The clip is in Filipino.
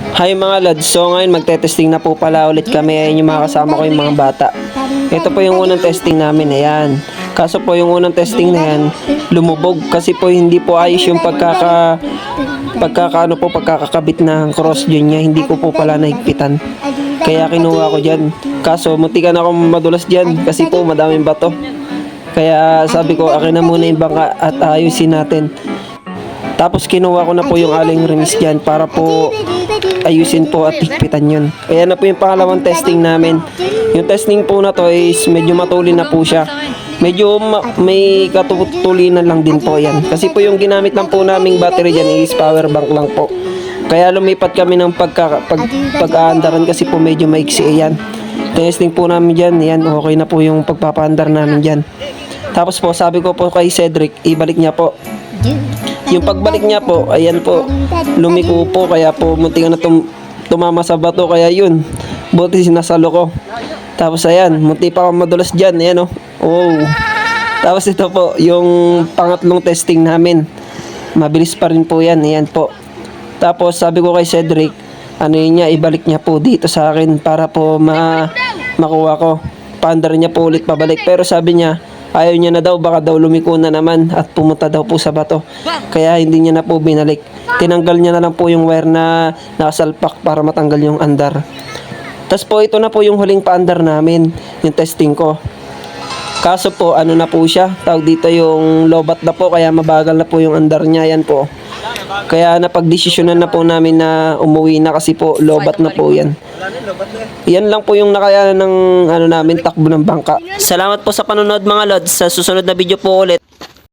Hi mga lads, so ngayon magte-testing na po pala ulit kami. Ayan yung mga kasama ko yung mga bata. Ito po yung unang testing namin, ayan. Kaso po yung unang testing na yan, lumubog kasi po hindi po ayos yung pagkaka pagkakaano po pagkakakabit ng cross dyan niya, hindi ko po pala nahigpitan. Kaya kinuha ko dyan. Kaso muntikan ako madulas dyan kasi po madaming bato. Kaya sabi ko akin na muna yung bangka at ayusin natin. Tapos kinuha ko na po yung aling rings dyan para po ayusin po at higpitan yun. Kaya na po yung pangalawang testing namin. Yung testing po na to is medyo matulin na po siya. Medyo ma- may katutulinan lang din po yan. Kasi po yung ginamit lang po naming battery dyan is power bank lang po. Kaya lumipat kami ng pagka, pag, pag-aandaran kasi po medyo maiksi yan. Testing po namin dyan, yan, okay na po yung pagpapaandar namin dyan. Tapos po, sabi ko po kay Cedric, ibalik niya po. Yung pagbalik niya po, ayan po, lumiko po, kaya po munti na tum tumama sa bato, kaya yun, buti sinasalo ko. Tapos ayan, munti pa ako madulas dyan, ayan o. Oh. Tapos ito po, yung pangatlong testing namin. Mabilis pa rin po yan, ayan po. Tapos sabi ko kay Cedric, ano yun niya, ibalik niya po dito sa akin para po ma makuha ko. Paandar niya po ulit pabalik. Pero sabi niya, ayaw niya na daw, baka daw lumiko na naman at pumunta daw po sa bato. Kaya hindi niya na po binalik. Tinanggal niya na lang po yung wire na nakasalpak para matanggal yung andar. Tapos po ito na po yung huling paandar namin, yung testing ko. Kaso po, ano na po siya, tawag dito yung lobat na po, kaya mabagal na po yung andar niya, yan po. Kaya napagdesisyonan na po namin na umuwi na kasi po lobat na po yan. Yan lang po yung nakayanan ng ano namin takbo ng bangka. Salamat po sa panonood mga lods. Sa susunod na video po ulit.